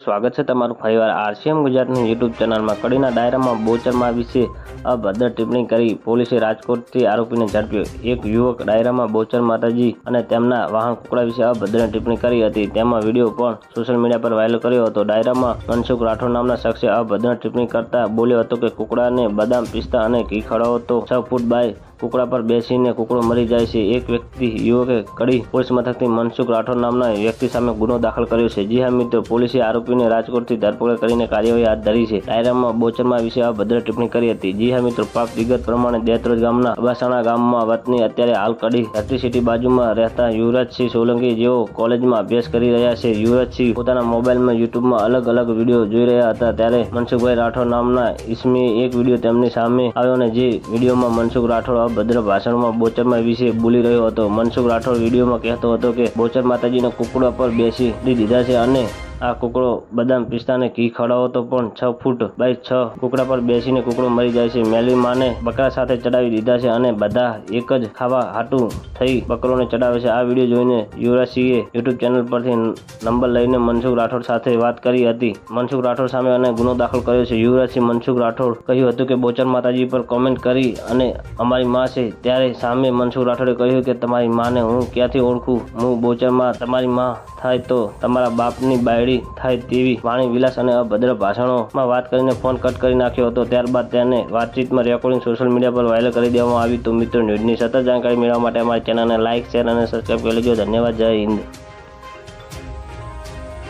સ્વાગત છે તમારું ફરીવાર આરસીએમ ગુજરાતની યુટ્યુબ ચેનલમાં. કડીના ડાયરામાં બોચરમાં વિશે અભદ્ર ટિપ્પણી કરી પોલીસે રાજકોટથી આરોપીને ઝડપ્યો. એક યુવક ડાયરામાં બોચર માતાજી અને તેમના વાહન કુકડા વિશે અભદ્ર ટિપ્પણી કરી હતી. તેમાં વીડિયો પણ સોશિયલ મીડિયા પર વાયરલ કર્યો હતો. ડાયરામાં મનસુખ રાઠોડ નામના શખ્સે અભદ્ર ટિપ્પણી કરતા બોલ્યો હતો કે કુકડાને બદામ પિસ્તા અને ઘી ખવડાવો તો છ ફૂટ બાય કુકડા પર બેસીને કુકડો મરી જાય છે. એક વ્યક્તિ યુવકે કડી પોલીસ મથકથી મનસુખ રાઠોડ નામના વ્યક્તિ સામે ગુનો દાખલ કર્યો છે. જી હા, મિત્રો, પોલીસે આરોપીને રાજકોટથી ધરપકડ કરીને કાર્યવાહી હાથ ધરી છે. ડાયરામાં બોચરમાં વિશે અભદ્ર ટિપ્પણી કરી હતી. જી હા, મિત્રો પ્રાપ્ત વિગત પ્રમાણે દેત્રોજ ગામના અબાસાણા ગામમાં વતની અત્યારે હાલ કડી ધરતી સિટી બાજુમાં રહેતા યુવરાજસિંહ સોલંકી જેઓ કોલેજમાં અભ્યાસ કરી રહ્યા છે. યુવરાજસિંહ પોતાના મોબાઈલમાં યુટ્યુબમાં અલગ અલગ વીડિયો જોઈ રહ્યા હતા. ત્યારે મનસુખભાઈ રાઠોડ નામના ઈસમીએ એક વીડિયો તેમની સામે આવ્યો અને જે વિડીયોમાં મનસુખ રાઠોડ અભદ્ર ભાષણમાં બોચરમાં વિશે બોલી રહ્યો હતો. મનસુખ રાઠોડ વિડીયોમાં કહેતો હતો કે, બોચર માતાજીના કુકડા પર બેસી દીધા છે અને આ કુકડો બદામ પિસ્તાને ઘી ખવડાવો તો પણ છ ફૂટ બાય છ કુકડા પર બેસીને કુકડો મરી જાય છે. મેલી માને બકરા સાથે ચડાવી દીધા છે અને બધા એક જ ખાવા હાટું થઈ બકરોને ચડાવે છે. આ વીડિયો જોઈને યુવરાજસિંહે યુટ્યુબ ચેનલ પરથી નંબર લઈને મનસુખ રાઠોડ સાથે વાત કરી હતી. મનસુખ રાઠોડ સામે અને ગુનો દાખલ કર્યો છે. યુવરાજસિંહ મનસુખ રાઠોડ કહ્યું હતું કે, બોચર માતાજી પર કોમેન્ટ કરી અને અમારી માં છે. ત્યારે સામે મનસુખ રાઠોડે કહ્યું કે, તમારી માને હું ક્યાંથી ઓળખું? હું બોચરમાં તમારી માં થાય તો તમારા બાપની બાયડી થાય તેવી વાણી વિલાસ અને અભદ્ર ભાષણોમાં વાત કરીને ફોન કટ કરી નાખ્યો હતો. ત્યારબાદ તેને વાતચીતમાં રેકોર્ડિંગ સોશિયલ મીડિયા પર વાયરલ કરી દેવામાં આવી. તો મિત્રો ન્યૂઝની સતત જાણકારી મેળવવા માટે અમારી ચેનલને લાઇક શેર અને સબસ્ક્રાઈબ કરી લેજો. ધન્યવાદ. જય હિન્દ.